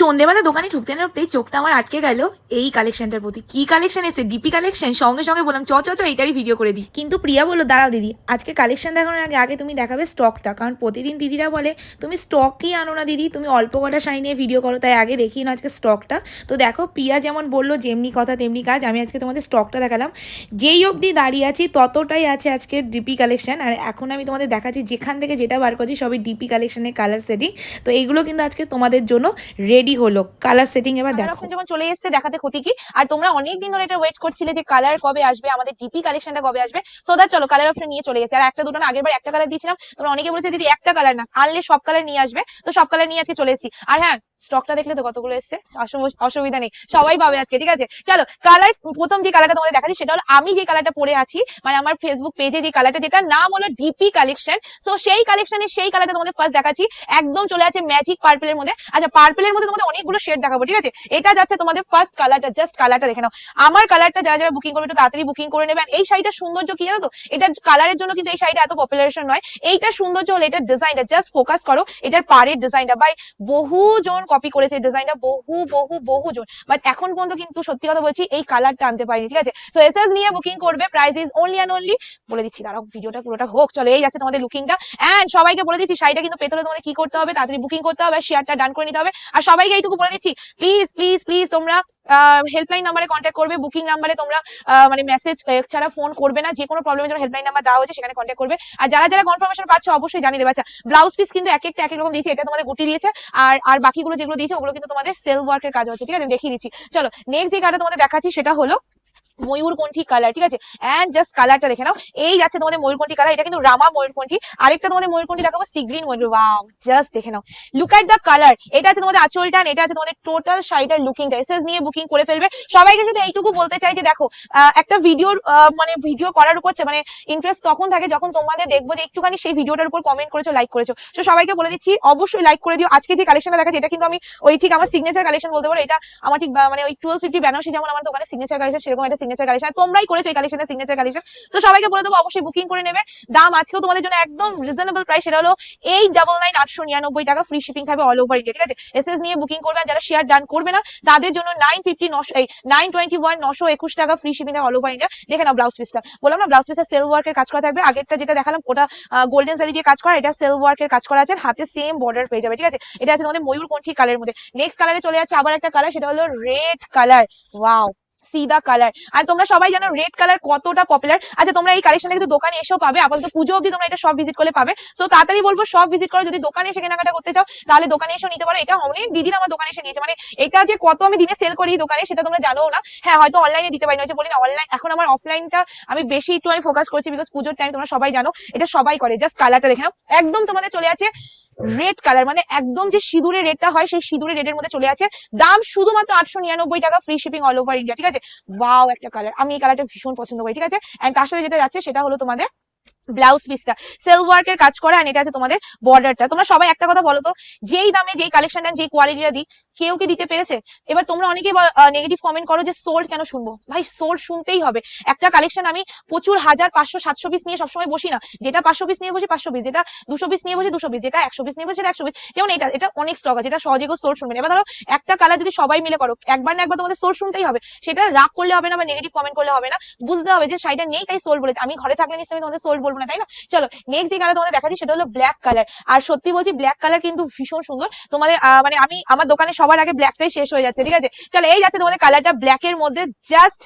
সন্ধেবেলা দোকানে ঢুকতে না ঢুকতেই চোখটা আমার আটকে গেল এই কালেকশনটার প্রতি। কি কালেকশন এসে ডিপি কালেকশন সঙ্গে সঙ্গে বললাম, চ চ চ, এইটারই ভিডিও করে দিই। কিন্তু প্রিয়া বলল, দাঁড়াও দিদি, আজকে কালেকশন দেখানোর আগে আগে তুমি দেখাবে স্টকটা কারণ প্রতিদিন দিদিরা বলে, তুমি স্টকই আনো না দিদি, তুমি অল্প কটা শাড়ি নিয়ে ভিডিও করো, তাই আগে দেখি না আজকে স্টকটা তো দেখো, প্রিয়া যেমন বলল, যেমনি কথা, তেমনি কাজ, আমি আজকে তোমাদের স্টকটা দেখালাম। যেই অবধি দাঁড়িয়ে আছি, ততটাই আছে আজকে ডিপি কালেকশন আর এখন আমি তোমাদের দেখাচ্ছি, যেখান থেকে যেটা বার করছি, সবই ডিপি কালেকশনের কালার সেটিং তো এইগুলো কিন্তু আজকে তোমাদের জন্য রেডি হলো। কালার সেটিং এবার দেখো। যখন চলে এসেছে দেখাতে ক্ষতি কি আর তোমরা অনেক দিন ধরে এটা ওয়েট করছিলে যে কালার কবে আসবে আমাদের ডিপি কালেকশনটা কবে আসবে। সো দ্যাট চলো কালার অপশন নিয়ে চলে গেছে। আর একটা দুটো না আগের বার একটা কালার দিয়েছিলাম। তোমরা অনেকে বলেছে দিদি একটা কালার না আনলে সব কালার নিয়ে আসবে। তো সব কালার নিয়ে আজকে চলে এসেছি। আর হ্যাঁ স্টকটা দেখলে তো কতগুলো এসছে? অসুবিধা নেই। সবাই পাবে আজকে, ঠিক আছে? চলো কালার প্রথম যে কালারটা তোমাদের দেখাচ্ছি সেটা হলো, আমি যে কালারটা পরে আছি মানে আমার ফেসবুক পেজে যে কালারটা যেটা নাম হলো ডিপি কালেকশন সো সেই কালেকশনে সেই কালারটা তোমাদের ফার্স্ট দেখাচ্ছি। একদম চলে আছে ম্যাজিক পার্পেলের মধ্যে। আচ্ছা পার্পেলের মধ্যে তোমাদের অনেকগুলো শেড দেখাবো, ঠিক আছে? এটা যাচ্ছে তোমাদের ফার্স্ট কালারটা জাস্ট কালারটা দেখে নাও। আমার কালারটা যারা যারা বুকিং করবে, একটু তাড়াতাড়ি বুকিং করে নেবেন এই শাড়িটার সৌন্দর্য কি জানো তো? এটা কালারের জন্য কিন্তু এই শাড়িটা এত পপুলারেশন নয়। এইটা সৌন্দর্য হলো, এটার ডিজাইনটা জাস্ট ফোকাস করো। এটার পাড়ের ডিজাইনটা বাই বহু জন কপি করেছে ডিজাইনটা বহু বহু বহু জন বাট এখন পর্যন্ত কিন্তু সত্যি কথা বলছি, এই কালারটা আনতে পারিনি, ঠিক আছে? সো এস নিয়ে বুকিং করবে price is only and only বলে দিচ্ছি, দাঁড়াও, ভিডিওটা পুরোটা হোক, চলো, এই যাচ্ছে তোমাদের লুকিংটা অ্যান্ড সবাইকে বলে দিচ্ছি, শাড়িটা কিন্তু পেতে হলে তোমাদের কি করতে হবে, তাড়াতাড়ি বুকিং করতে হবে শেয়ারটা ডান করে নিতে হবে। আর সবাইকে এইটুকু বলে দিচ্ছি প্লিজ প্লিজ প্লিজ তোমরা হেল্পলাইন নাম্বারে কন্ট্যাক্ট করবে বুকিং নাম্বারে তোমরা মানে মেসেজ ছাড়া ফোন করবে না যে কোনো প্রবলেমের জন্য হেল্পলাইন নাম্বার দেওয়া হয়েছে, সেখানে কন্ট্যাক্ট করবে। আর যারা যারা কনফার্মেশন পাচ্ছ, অবশ্যই জানিয়ে দেবে। আচ্ছা ব্লাউজ পিস কিন্তু এক একটা, এক রকম দিয়েছে, এটা তোমাদের গুটি দিয়েছে, আর আর বাকিগুলো যেগুলো দিয়েছে, ওগুলো কিন্তু তোমাদের সেলফ ওয়ার্কের কাজ হচ্ছে, ঠিক আছে? আমি দেখিয়ে দিচ্ছি। চলো নেক্সট যে কাজটা তোমাদের দেখাচ্ছি, সেটা হলো ময়ূরকণ্ঠী কালার ঠিক আছে? এন্ড জাস্ট কালারটা দেখে নাও। এই যাচ্ছে তোমাদের ময়ূরকণ্ঠী কালার এটা কিন্তু রামা ময়ূরকণ্ঠী। আরেকটা তোমাদের ময়ূরকণ্ঠী দেখাবো সিগ্রিন ময়ূর ওয়াও জাস্ট দেখে নাও। লুক এট দ্য কালার এটা আছে তোমাদের আঁচলটা and এটা আছে তোমাদের টোটাল শাড়িটার লুকিংটা এসএস নিয়ে বুকিং করে ফেলবে। সবাইকে শুধু এইটুকু বলতে চাই যে দেখো একটা ভিডিওর মানে ভিডিও করার উপর মানে ইন্টারেস্ট তখন থাকে যখন তোমাদের দেখব যে একটুখানি সেই ভিডিওটার উপর কমেন্ট করেছ লাইক করেছ। তো সবাইকে বলে দিচ্ছি, অবশ্যই লাইক করে দিও। আজকে যে কালেকশনটা দেখাচ্ছি, এটা কিন্তু আমি ওই ঠিক আমার সিগনেচার কালেকশন বলতে পারো, এটা আমার ঠিক মানে ওই টুয়েলভ ফিফটি বেনারসি যেমন আমার দোকানে সিগনেচার কালেকশন সেরকম একটা সিগনেচার কালেকশন তোমরাই করেছ এই কালেকশনের সিগনেচার কালেকশন তো সবাইকে বলে দেবো, অবশ্যই বুকিং করে নেবে। দাম আজকেও তোমাদের জন্য একদম রিজনেবল প্রাইস সেটা হলো এইট ডাবল নাইন আটশো নিরানব্বই টাকা। ফ্রি শিপিং থাকবে অল ওভার ইন্ডিয়া ঠিক আছে? এসএস নিয়ে বুকিং করবে যারা শেয়ার ডান করবে না, তাদের জন্য নাইন ফিফটি নশো, এই নাইন টোয়েন্টি ওয়ান নশো একুশ টাকা ফ্রি শিপিং থাকবে অল ওভার ইন্ডিয়া দেখে নাও ব্লাউজ পিসটা বললাম না ব্লাউজ পিসের সেল ওয়ার্কের কাজ করা থাকবে। আগেরটা যেটা দেখালাম, ওটা গোল্ডেন শাড়ি দিয়ে কাজ করা, এটা সেল ওয়ার্কের কাজ করা আছে হাতে সেম বর্ডার পেয়ে যাবে, ঠিক আছে? এটা আছে তোমাদের ময়ূর ময়ূরকণ্ঠী কালারের মধ্যে। নেক্সট কালারে চলে যাচ্ছে আবার একটা কালার সেটা হলো রেড কালার ওয়াও সিদা কালার আর তোমরা সবাই জানো রেড কালার কতটা পপুলার আচ্ছা তোমরা এই কালেকশনটা কিন্তু দোকানে এসেও পাবে। আপাতত পুজো অবধি তোমরা এটা সব ভিজিট করলে পাবে। তো তাড়াতাড়ি বলব সব ভিজিট করো। যদি দোকানে এসে কেনাকাটা করতে চাও, তাহলে দোকানে এসেও নিতে পারো। এটা অনেক দিদির আমার দোকানে এসে নিয়েছে। মানে এটা যে কত আমি দিনে সেল করি দোকানে, সেটা তোমরা জানো না। হ্যাঁ হয়তো অনলাইনে দিতে পারি। না বলি না অনলাইন এখন আমার অফলাইনটা আমি বেশি একটু আমি ফোকাস করছি বিকজ পুজোর টাইম তোমরা সবাই জানো। এটা সবাই করে। জাস্ট কালারটা দেখে নাও। একদম তোমাদের চলে আছে। রেড কালার মানে একদম যে সিঁদুরের রেডটা হয়, সেই সিঁদুরের রেডের মধ্যে চলে আছে। দাম শুধুমাত্র আটশো নিরানব্বই টাকা free shipping all over India ঠিক আছে? বাও একটা কালার আমি এই কালারটা ভীষণ পছন্দ করি, ঠিক আছে? অ্যান্ড তার সাথে যেটা যাচ্ছে, সেটা হলো তোমাদের ব্লাউজ পিসটা সেল ওয়ার্কের কাজ করা এটা আছে তোমাদের বর্ডারটা তোমরা সবাই একটা কথা বলো তো, যেই দামে যেই কালেকশনটা যেই কোয়ালিটিটা দিই কেউ কি দিতে পেরেছে? এবার তোমরা অনেকেই নেগেটিভ কমেন্ট করো যে সোল্ড কেন শুনব? ভাই সোল্ড শুনতেই হবে। একটা কালেকশন আমি প্রচুর হাজার পাঁচশো, সাতশো পিস নিয়ে সবসময় বসি না। যেটা পাঁচশো পিস নিয়ে বসি, পাঁচশো পিস যেটা দুশো পিস নিয়ে বসি, দুশো পিস যেটা একশো পিস নিয়ে বসি, সেটা একশো পিস যেমন এটা এটা অনেক স্টক আছে। এটা সহজে কেউ সোল্ড শুনবে এবার ধরো, একটা কালার যদি সবাই মিলে করো, একবার না একবার তোমাদের সোল শুনতেই হবে। সেটা রাগ করলে হবে না বা নেগেটিভ কমেন্ট করলে হবে না। বুঝতে হবে যে শাড়িটা নেই, তাই সোল বলেছে। আমি ঘরে থাকলে নিশ্চয়ই তোমাদের সোল বলব না, তাই না? চলো নেক্সট যে কালার তোমাদের দেখাচ্ছি, সেটা হলো ব্ল্যাক কালার আর সত্যি বলছি ব্ল্যাক কালার কিন্তু ভীষণ সুন্দর। তোমাদের মানে আমি, আমার দোকানে সবার আগে ব্ল্যাকটাই শেষ হয়ে যাচ্ছে, ঠিক আছে? চলো, এই যাচ্ছে তোমাদের কালারটা ব্ল্যাক এর মধ্যে জাস্ট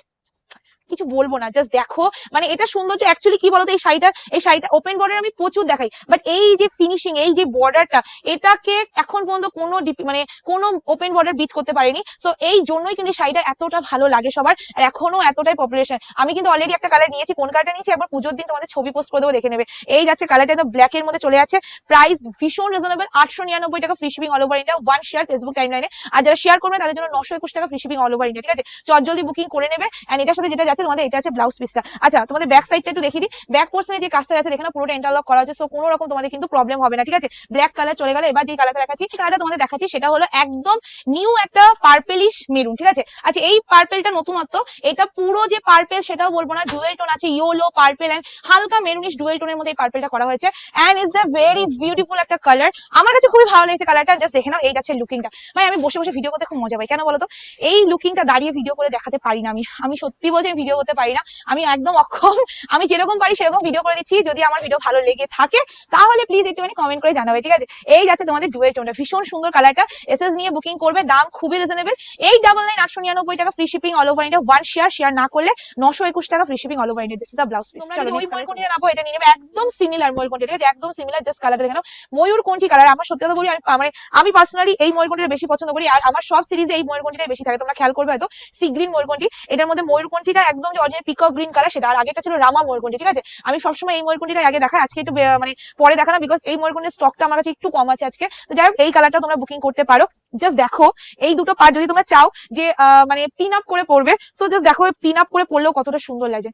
কিছু বলব না জাস্ট দেখো। মানে এটা সৌন্দর্য অ্যাকচুয়ালি কি বলতো, এই শাড়িটা এই শাড়িটা ওপেন বর্ডার আমি প্রচুর দেখাই। বাট এই যে ফিনিশিং এই যে বর্ডারটা এটাকে এখন পর্যন্ত কোনো মানে কোনো ওপেন বর্ডার বিট করতে পারেনি। সো এই জন্যই কিন্তু শাড়িটা এতটা ভালো লাগে সবার, আর এখনও এতটাই পপুলেশন আমি কিন্তু অলরেডি একটা কালার নিয়েছি, কোন কালারটা নিয়েছি, একবার পুজোর দিন তোমাদের ছবি পোস্ট করে দেবো, দেখে নেবে। এই যাচ্ছে কালারটা তো ব্ল্যাক এর মধ্যে চলে যাচ্ছে প্রাইস ভীষণ রিজনেবল আটশো নিরানব্বই টাকা free shipping all over India one share Facebook time লাইনে আর যারা শেয়ার করবে, তাদের জন্য নশো একুশ টাকা free shipping all over India ঠিক আছে? চট জলদি বুকিং করে নেবে। এন্ড এটার সাথে যেটা যাচ্ছে তোমাদের, এটা আছে ব্লাউজ পিসটা আচ্ছা তোমাদের ব্যাক সাইডটা একটু দেখিয়ে দিই। ব্যাক পোর্শনে যে কাজটা আছে দেখে না পুরোটা ইন্টারলক করা আছে সো কোনো রকম তোমাদের কিন্তু প্রবলেম হবে না, ঠিক আছে? ব্ল্যাক কালার চলে গেলে, এবার যে কালারটা দেখাচ্ছি কালারটা তোমাদের দেখাচ্ছি, সেটা হলো একদম নিউ একটা পার্পেলিশ মেরুন ঠিক আছে? আচ্ছা এই পার্পেলটা নতুনত্ব, এটা পুরো যে পার্পেল সেটাও বলব না ডুয়েল টোন আছে ইয়েলো পার্পেল এন্ড হালকা মেরুনিশ ডুয়েল টোনের মধ্যে এই পার্পেলটা করা হয়েছে and is a very beautiful একটা কালার আমার কাছে খুবই ভালো লেগেছে কালারটা জাস্ট দেখে নাও এই গাছের লুকিংটা ভাই, আমি বসে বসে ভিডিও করতে খুব মজা পাই, কেন বলতো? এই লুকিংটা দাঁড়িয়ে ভিডিও করে দেখাতে পারি না আমি। আমি সত্যি বলছি ভিডিও করতে পারি না। আমি একদম অক্ষম। আমি যেরকম পারি সেরকম ভিডিও করে দিচ্ছি। যদি আমার ভিডিও ভালো লেগে থাকে তাহলে প্লিজ একটুখানি কমেন্ট করে জানাবে ঠিক আছে? এই যাচ্ছে তোমাদের ডুয়েল টোনটা ভীষণ সুন্দর কালারটা এসএস নিয়ে বুকিং করবে। দাম খুবই রিজনেবল এই ডাবল নাইন আটশো নিরানব্বই টাকা free shipping all over India one share share না করলে নশো একুশ টাকা free shipping all over India this is blouse piece চলো ওই ময়ূরকণ্ঠীটা নাপো এটা নিয়ে নেবে একদম সিমিলার ময়ূরকণ্ঠী ঠিক আছে? একদম সিমিলার জাস্ট কালারটা দেখে নাও। ময়ূরকণ্ঠী কালার আমার সত্যি কথা বলি আমি মানে আমি পার্সোনালি এই ময়ূরকণ্ঠীটা বেশি পছন্দ করি। আর আমার সব সিরিজে এই ময়ূরকণ্ঠীটাই বেশি থাকে। তোমরা খেয়াল করবে হয়তো। সি গ্রিন ময়ূরকণ্ঠী এটার মধ্যে ময়ূরকণ্ঠীটা একদম যে অরিজিনাল পিকক গ্রিন কালার সেটা আর আগেটা ছিল রামা ময়ূরকণ্ঠী ঠিক আছে? আমি সবসময় এই ময়ূরকণ্ঠীটা আগে দেখাই, আজকে একটু মানে পরে দেখানো বিকজ এই ময়ূরকণ্ঠীর স্টকটা আমার কাছে একটু কম আছে আজকে। তো যাই হোক, এই কালারটা তোমরা বুকিং করতে পারো। জাস্ট দেখো, এই দুটো পার্ট যদি তোমরা চাও যে মানে পিন আপ করে পড়বে সো জাস্ট দেখো পিন আপ করে পড়লেও কতটা সুন্দর লাগে।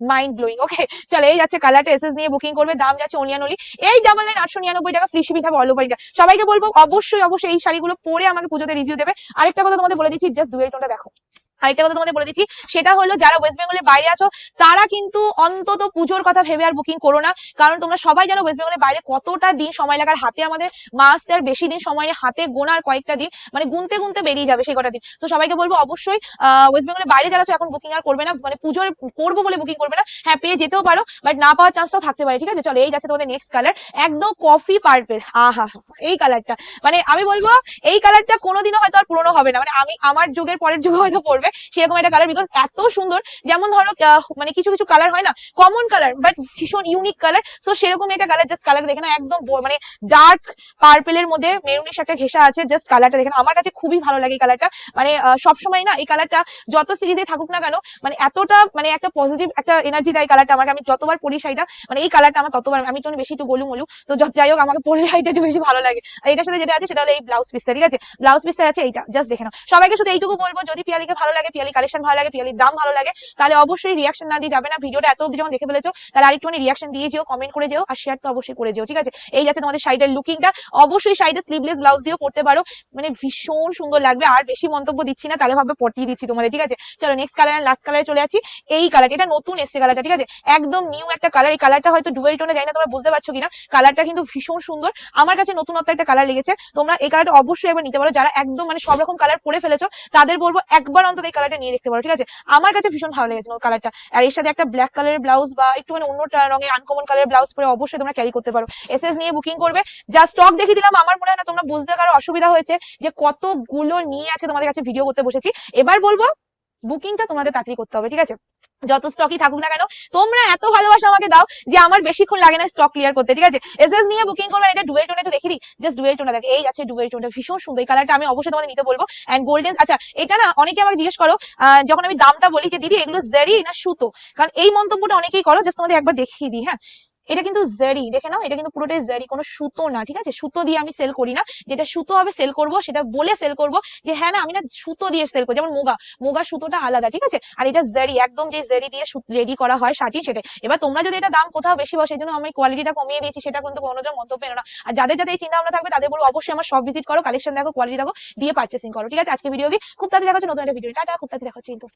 মাইন্ড ব্লোয়িং ওকে চলো, এই যাচ্ছে কালারটা এসএস নিয়ে বুকিং করবে, দাম যাচ্ছে অনিয়ান অলি এই ডাবল নাইন আটশো নিরানব্বই টাকা ফ্রি থাকবে অল ওভার ইন্ডিয়া সবাইকে বলব, অবশ্যই অবশ্যই এই শাড়িগুলো পরে আমাকে পুজোতে রিভিউ দেবে। আরেকটা কথা তোমাদের বলে দিচ্ছি জাস্ট দুয়ের টোনটা দেখো। আরেকটা কথা তোমাদের বলে দিচ্ছি, সেটা হলো যারা ওয়েস্ট বেঙ্গলের বাইরে আছো, তারা কিন্তু অন্তত পুজোর কথা ভেবে আর বুকিং করো না। কারণ তোমরা সবাই জানো ওয়েস্ট বেঙ্গলের বাইরে কতটা দিন সময় লাগার হাতে আমাদের মাস আর বেশি দিন সময় হাতে গোনার কয়েকটা দিন মানে গুনতে গুনতে বেরিয়ে যাবে সেই কটা দিন। তো সবাইকে বলব অবশ্যই ওয়েস্ট বেঙ্গলের বাইরে যারা এখন বুকিং আর করবে না মানে পুজোর করব বলে বুকিং করবে না। হ্যাঁ পেয়ে যেতেও পারো বাট না পাওয়ার চান্সটাও থাকতে পারে, ঠিক আছে? চলো, এই যাচ্ছে তোমাদের নেক্সট কালার একদম কফি পার্পেল আহা, এই কালারটা মানে আমি বলব, এই কালারটা কোনোদিনও হয়তো আর পুরনো হবে না। মানে আমি, আমার যুগের পরের যুগে হয়তো পড়বে। সেরকম একটা কালার বিকজ এত সুন্দর। যেমন ধরো মানে কিছু কিছু কালার হয় না কমন কালার বাট ভীষণ ইউনিক কালার সো সেরকম একটা কালার জাস্ট কালার দেখে না একদম মানে ডার্ক পার্পেলের মধ্যে মেরুনিশ একটা ঘেসা আছে জাস্ট কালারটা দেখে না আমার কাছে খুবই ভালো লাগে এই কালারটা মানে সবসময় না, এই কালারটা যত সিরিজে থাকুক না কেন মানে এতটা মানে একটা পজিটিভ একটা এনার্জি দেয় কালারটা আমাকে। আমি যতবার পরি শাড়িটা মানে এই কালারটা আমার ততবার, আমি একটু বেশি একটু গোলু মলু। তো যাই হোক, আমাকে পরলে এটা একটু বেশি ভালো লাগে। আর এটার সাথে যেটা আছে, সেটা হলো এই ব্লাউজ পিসটা ঠিক আছে? ব্লাউজ পিসটা আছে এইটা জাস্ট দেখে নাও। সবাইকে শুধু এইটুকু বলব, যদি পিয়ালিকে ভালো লাগে পিয়ালি কালেকশন ভালো লাগে, পিয়ালির দাম ভালো লাগে, তাহলে অবশ্যই রিয়াকশন না দিয়ে যাবে না। ভিডিওটা এত অব্দি যখন দেখে ফেলেছো, তাহলে আরেকটুখানি রিয়াকশন দিয়ে যেও কমেন্ট করে যেও, আর শেয়ার তো অবশ্যই করে যেও, ঠিক আছে? এই যাচ্ছে তোমাদের শাড়িটার লুকিংটা অবশ্যই শাড়িটা স্লিভলেস ব্লাউজ দিয়েও পড়তে পারো। মানে ভীষণ সুন্দর লাগবে, আর বেশি মন্তব্য দিচ্ছি না, তাহলে ভাবে পটিয়ে দিচ্ছি তোমাদের, ঠিক আছে? চলো নেক্সট কালার লাস্ট কালারে চলে আছি এই কালার এটা নতুন এসছে কালারটা ঠিক আছে? একদম নিউ একটা কালার এই কালারটা হয়তো ডুয়েল টোনে যাই না তোমরা বুঝতে পারছ কিনা। কালারটা কিন্তু ভীষণ সুন্দর। আমার কাছে নতুনত্ব একটা কালার লেগেছে। তোমরা এই কালারটা অবশ্যই একবার নিতে পারো। যারা একদম মানে সব রকম কালার পরে ফেলেছো, তাদের বলব একবার অন্তত এই কালারটা নিয়ে দেখতে পারো, ঠিক আছে? আমার কাছে ভীষণ ভালো লেগেছে কালারটা আর এর সাথে একটা ব্ল্যাক কালারের ব্লাউজ বা একটু মানে অন্য রঙের আনকমন কালারের ব্লাউজ পরে অবশ্যই তোমরা ক্যারি করতে পারো। এস এস নিয়ে বুকিং করবে। যা স্টক দেখে দিলাম, আমার মনে হয় না তোমরা বুঝতে কারও অসুবিধা হয়েছে যে কতগুলো নিয়ে আজকে তোমাদের কাছে ভিডিও করতে বসেছি। এবার বলব বুকিংটা তোমাদের তাড়াতাড়ি করতে হবে, ঠিক আছে? যত স্টকই থাকুক না কেন, তোমরা এত ভালোবাসা আমাকে দাও যে আমার বেশিক্ষণ লাগে না স্টক ক্লিয়ার করতে, ঠিক আছে? এস এস নিয়ে বুকিং করবেন, এটা ডুয়ে টোনে তো দেখি জাস্ট ডুয়ে টোনটা দেখে, এই আছে ডুয়ে টোনটা ভীষণ সুন্দর কালারটা আমি অবশ্যই তোমাদের নিতে বলব অ্যান্ড গোল্ডেন আচ্ছা এটা না অনেকে আমাকে জিজ্ঞেস করো যখন আমি দামটা বলি যে, দিদি, এগুলো জেরি না সুতো? কারণ এই মন্তব্যটা অনেকেই করো জাস্ট তোমাদের একবার দেখিয়ে দিই হ্যাঁ? এটা কিন্তু জেরি দেখে নাও, এটা কিন্তু পুরোটাই জেরি কোনো সুতো না, ঠিক আছে? সুতো দিয়ে আমি সেল করি না। যেটা সুতো হবে সেল করব, সেটা বলে সেল করব যে হ্যাঁ না, আমি না সুতো দিয়ে সেল করি। যেমন মুগা মুগা সুতোটা আলাদা, ঠিক আছে? আর এটা জেরি একদম যে জেরি দিয়ে রেডি করা হয় শাড়ি সেটা এবার তোমরা যদি এটা দাম কোথাও বেশি বসে জন্য আমি কোয়ালিটিটা কমিয়ে দিয়েছি, সেটা কিন্তু কোনো মন্তব্য না। আর যাদের যাদের এই চিন্তা ভাবনা থাকবে, তাদের বলব, অবশ্যই আমার সব ভিজিট করো কালেকশন দেখো কোয়ালিটি দেখো, দিয়ে পার্চেসিং করো। ঠিক আছে? আজকে ভিডিও খুব তাড়াতাড়ি দেখাচ্ছি নতুন একটা ভিডিও টাটা, খুব তাড়াতাড়ি দেখাচ্ছি কিন্তু।